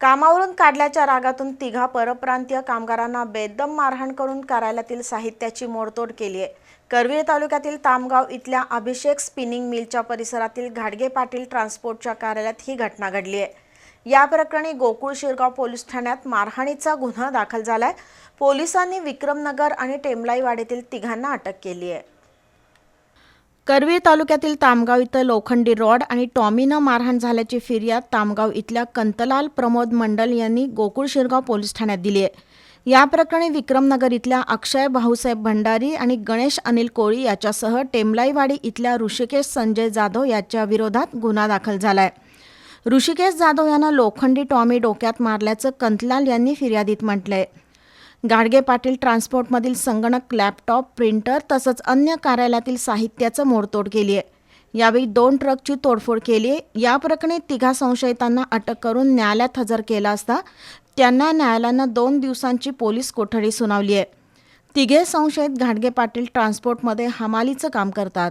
कामावरून काढल्याच्या रागातून तिघा परप्रांतीय कामगारांना बेदम मारहाण करून कार्यालयातील साहित्याची मोडतोड केली आहे. करवीर तालुक्यातील तामगाव इथल्या अभिषेक स्पिनिंग मिलच्या परिसरातील घाडगे पाटील ट्रान्सपोर्टच्या कार्यालयात ही घटना घडली आहे. या प्रकरणी गोकुळ शिरगाव पोलीस ठाण्यात मारहाणीचा गुन्हा दाखल झालाय. पोलिसांनी विक्रमनगर आणि टेमलाईवाडीतील तिघांना अटक केली आहे. करवीर तालुक्यातील तामगाव इथं लोखंडी रॉड आणि टॉमीनं मारहाण झाल्याची फिर्याद तामगाव इथल्या कंतलाल प्रमोद मंडल यांनी गोकुळ शिरगाव पोलीस ठाण्यात दिली आहे. या प्रकरणी विक्रमनगर इथल्या अक्षय भाऊसाहेब भंडारी आणि गणेश अनिल कोळी याच्यासह टेमलाईवाडी इथल्या ऋषिकेश संजय जाधव याच्या विरोधात गुन्हा दाखल झालाय. ऋषिकेश जाधव यांना लोखंडी टॉमी डोक्यात मारल्याचं कंतलाल यांनी फिर्यादीत म्हटलंय. गाडगे पाटील ट्रान्सपोर्टमधील संगणक लॅपटॉप प्रिंटर तसंच अन्य कार्यालयातील साहित्याचं मोडतोड केली आहे. यावेळी दोन ट्रकची तोडफोड केली आहे. या प्रकरणी तिघा संशयितांना अटक करून न्यायालयात हजर केला असता त्यांना न्यायालयानं दोन दिवसांची पोलीस कोठडी सुनावली आहे. तिघे संशयित घाडगे पाटील ट्रान्सपोर्टमध्ये हमालीचं काम करतात.